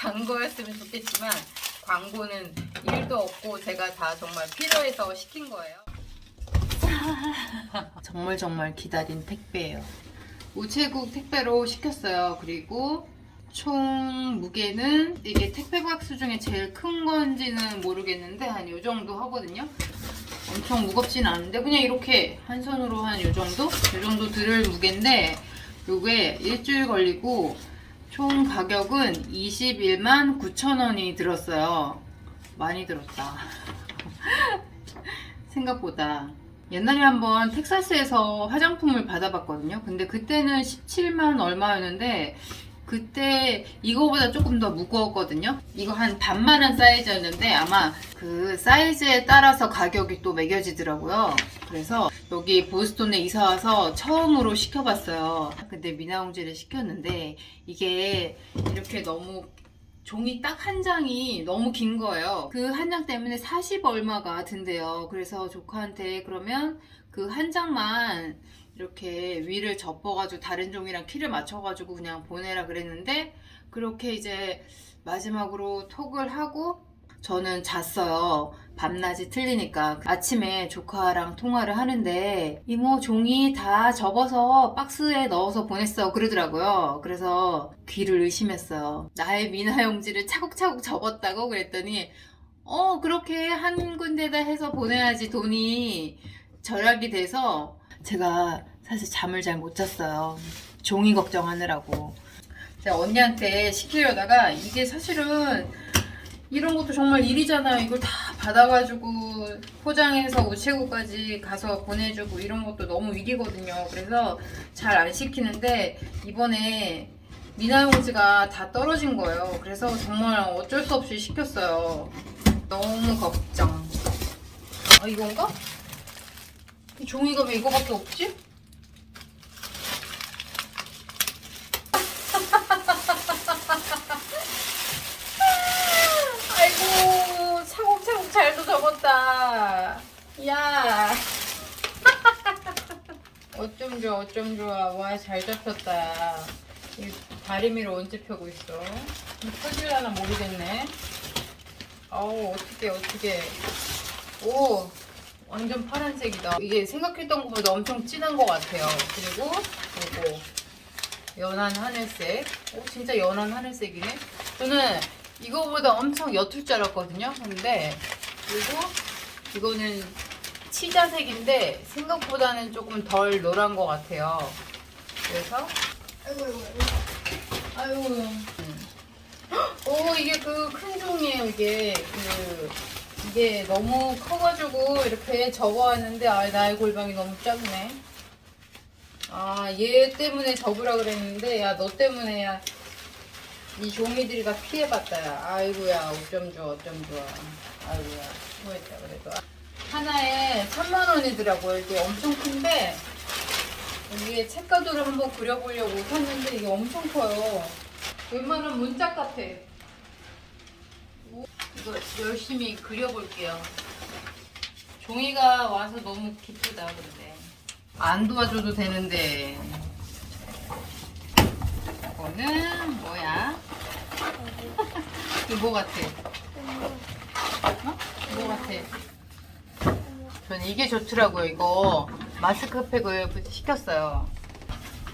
광고였으면 좋겠지만 광고는 1도 없고 제가 다 정말 필요해서 시킨 거예요. 정말 정말 기다린 택배예요. 우체국 택배로 시켰어요. 그리고 총 무게는 이게 택배 박스 중에 제일 큰 건지는 모르겠는데 한 이 정도 하거든요. 엄청 무겁진 않은데 그냥 이렇게 한 손으로 한 이 정도? 이 정도 들을 무게인데 요게 일주일 걸리고 총 가격은 21만 9천 원이 들었어요. 많이 들었다. 생각보다. 옛날에 한번 텍사스에서 화장품을 받아봤거든요. 근데 그때는 17만 얼마였는데 그때 이거보다 조금 더 무거웠거든요. 이거 한 반만한 사이즈였는데 아마 그 사이즈에 따라서 가격이 또 매겨지더라고요. 그래서 여기 보스톤에 이사 와서 처음으로 시켜봤어요. 근데 미나홍지를 시켰는데 이게 이렇게 너무 종이 딱 한 장이 너무 긴 거예요. 그 한 장 때문에 40 얼마가 든대요. 그래서 조카한테 그러면 그 한 장만 이렇게 위를 접어가지고 다른 종이랑 키를 맞춰가지고 그냥 보내라 그랬는데 그렇게 이제 마지막으로 톡을 하고 저는 잤어요. 밤낮이 틀리니까 아침에 조카랑 통화를 하는데 이모 종이 다 접어서 박스에 넣어서 보냈어 그러더라고요. 그래서 귀를 의심했어요. 나의 미나용지를 차곡차곡 접었다고 그랬더니 어 그렇게 한 군데다 해서 보내야지 돈이 절약이 돼서 제가 사실 잠을 잘 못 잤어요. 종이 걱정하느라고. 제가 언니한테 시키려다가 이게 사실은 이런 것도 정말 일이잖아요. 이걸 다 받아가지고 포장해서 우체국까지 가서 보내주고 이런 것도 너무 일이거든요. 그래서 잘 안 시키는데 이번에 미나용지가 다 떨어진 거예요. 그래서 정말 어쩔 수 없이 시켰어요. 너무 걱정. 아 이건가? 이 종이가 왜 이거밖에 없지? 아이고 차곡차곡 잘도 접었다. 야. 어쩜 좋아 와잘 접혔다. 이 다리미를 언제 펴고 있어? 펴질라나 모르겠네. 아우 어떻게 어떻게 오 완전 파란색이다. 이게 생각했던 것보다 엄청 진한 것 같아요. 그리고 이거 연한 하늘색. 오 진짜 연한 하늘색이네. 저는 이거보다 엄청 옅을 줄 알았거든요. 근데 그리고 이거는 치자색인데 생각보다는 조금 덜 노란 것 같아요. 그래서? 아유 음. 오 이게 그 큰 종이에요 이게. 그 이게 너무 커가지고 이렇게 접어왔는데 아 나의 골방이 너무 작네. 아 얘 때문에 접으라 그랬는데 야 너 때문에 야. 이 종이들이 다 피해봤다 야. 아이고야 어쩜 좋아 어쩜 좋아. 아이고야 수고했다 그래도 하나에 3만 원이더라고요. 이게 엄청 큰데 여기에 책가도를 한번 그려보려고 샀는데 이게 엄청 커요. 웬만한 문짝 같아. 오, 이거 열심히 그려볼게요. 종이가 와서 너무 기쁘다 근데. 안 도와줘도 되는데. 이거는 뭐야? 이거 뭐 같아? 어? 뭐 같아? 전 이게 좋더라고요. 이거 마스크팩을 시켰어요.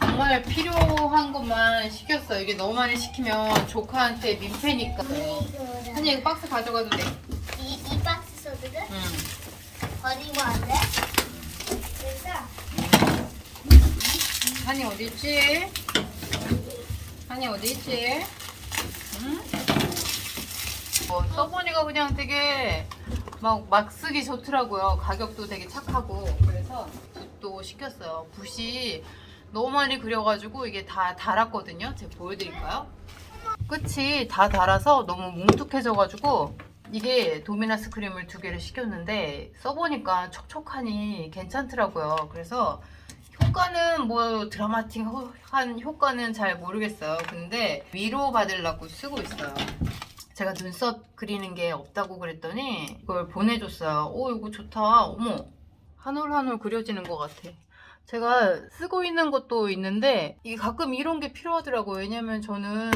정말 필요한 것만 시켰어요. 이게 너무 많이 시키면 조카한테 민폐니까. 한이 이거 박스 가져가도 돼. 이, 이 박스 소드를 응. 버리고 안 돼? 그래서 한이 어디 있지? 한이 어디 있지? 응? 어, 써보니까 그냥 되게 막, 막 쓰기 좋더라고요. 가격도 되게 착하고. 그래서 붓도 시켰어요. 붓이 너무 많이 그려가지고 이게 다 달았거든요. 제가 보여드릴까요? 끝이 다 달아서 너무 뭉툭해져가지고 이게 도미나스 크림을 두 개를 시켰는데 써보니까 촉촉하니 괜찮더라고요. 그래서 효과는 뭐 드라마틱한 효과는 잘 모르겠어요. 근데 위로 받으려고 쓰고 있어요. 제가 눈썹 그리는 게 없다고 그랬더니 이걸 보내줬어요. 오 이거 좋다. 어머 한 올 한 올 그려지는 것 같아. 제가 쓰고 있는 것도 있는데 이게 가끔 이런 게 필요하더라고요. 왜냐면 저는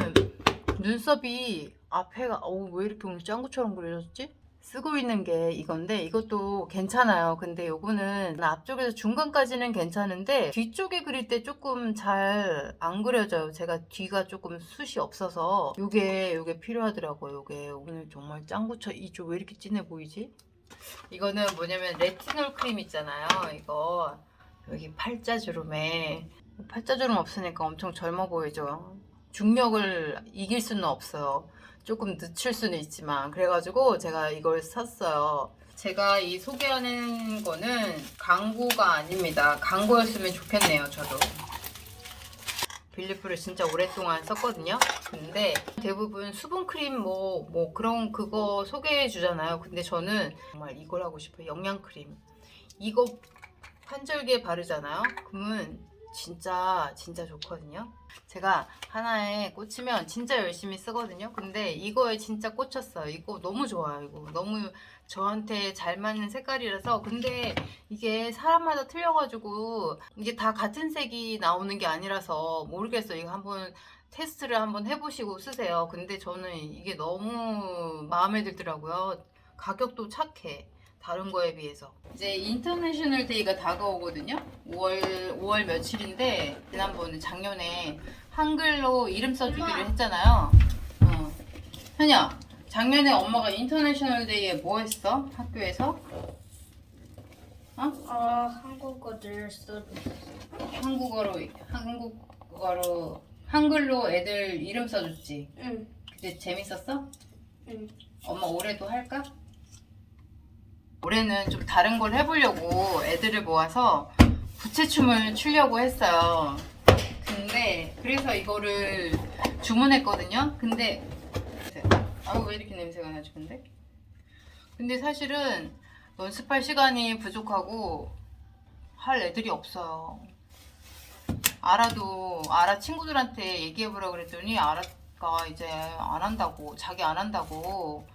눈썹이 앞에가 어우 왜 이렇게 오늘 짱구처럼 그려졌지? 쓰고 있는 게 이건데 이것도 괜찮아요. 근데 요거는 앞쪽에서 중간까지는 괜찮은데 뒤쪽에 그릴 때 조금 잘 안 그려져요. 제가 뒤가 조금 숱이 없어서 요게 요게 필요하더라고요. 요게 오늘 정말 짱구처 이쪽 왜 이렇게 진해 보이지? 이거는 뭐냐면 레티놀 크림 있잖아요. 이거 여기 팔자주름에 팔자주름 없으니까 엄청 젊어 보이죠. 중력을 이길 수는 없어요. 조금 늦출 수는 있지만 그래가지고 제가 이걸 샀어요. 제가 이 소개하는 거는 광고가 아닙니다. 광고였으면 좋겠네요, 저도. 빌리프를 진짜 오랫동안 썼거든요. 근데 대부분 수분크림 뭐, 뭐 그런 그거 소개해 주잖아요. 근데 저는 정말 이걸 하고 싶어요. 영양크림. 이거 환절기에 바르잖아요. 그러면 진짜 진짜 좋거든요. 제가 하나에 꽂히면 진짜 열심히 쓰거든요. 근데 이거에 진짜 꽂혔어요. 이거 너무 좋아요. 이거 너무 저한테 잘 맞는 색깔이라서 근데 이게 사람마다 틀려가지고 이게 다 같은 색이 나오는 게 아니라서 모르겠어요. 이거 한번 테스트를 한번 해보시고 쓰세요. 근데 저는 이게 너무 마음에 들더라고요. 가격도 착해. 다른 거에 비해서. 이제 인터내셔널 데이가 다가오거든요. 5월 5월 며칠인데 지난번에 작년에 한글로 이름 써주기를 했잖아요. 어. 현야, 작년에 엄마가 인터내셔널 데이에 뭐 했어? 학교에서? 어, 한국어를 써. 한국어로 한국어로 한글로 애들 이름 써줬지. 응, 그때 재밌었어? 응. 엄마 올해도 할까? 올해는 좀 다른 걸 해보려고 애들을 모아서 부채춤을 추려고 했어요. 근데 그래서 이거를 주문했거든요. 근데 아우 왜 이렇게 냄새가 나지 근데? 근데 사실은 연습할 시간이 부족하고 할 애들이 없어요. 알아도 알아 친구들한테 얘기해보라 그랬더니 알아가 이제 안 한다고 자기 안 한다고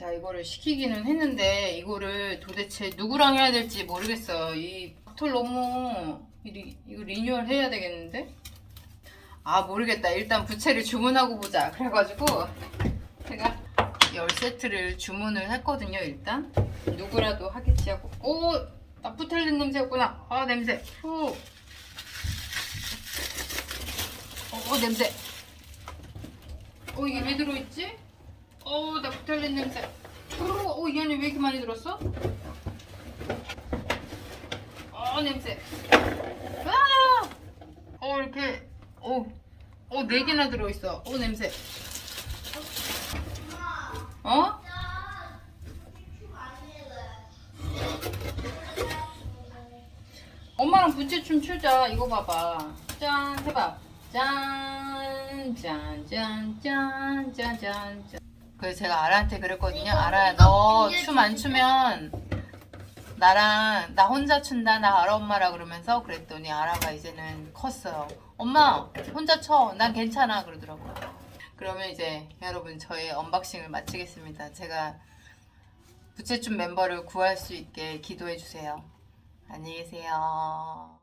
자 이거를 시키기는 했는데 이거를 도대체 누구랑 해야 될지 모르겠어요. 이털 너무 이, 이거 리뉴얼 해야 되겠는데? 아 모르겠다. 일단 부채를 주문하고 보자. 그래가지고 제가 10세트를 주문을 했거든요 일단. 누구라도 하겠지 하고 오 나프탈린 냄새였구나. 아 냄새. 후. 어, 어 냄새. 어 이게 왜 들어있지? 어 나프탈린 냄새. 어, 이 안에 왜 이렇게 많이 들었어? 어 냄새. 아! 어 이렇게 어, 어, 네 개나 들어있어. 어 냄새. 어? 엄마랑 부채춤 추자. 이거 봐봐. 짠 해봐. 짠 짠 짠 짠 짠 짠 짠 그래서 제가 아라한테 그랬거든요. 아라야 너춤 안 추면 나랑 나 혼자 춘다 나 아라 엄마라 그러면서 그랬더니 아라가 이제는 컸어요. 엄마 혼자 춰 난 괜찮아. 그러더라고요. 그러면 이제 여러분 저의 언박싱을 마치겠습니다. 제가 부채춤 멤버를 구할 수 있게 기도해 주세요. 안녕히 계세요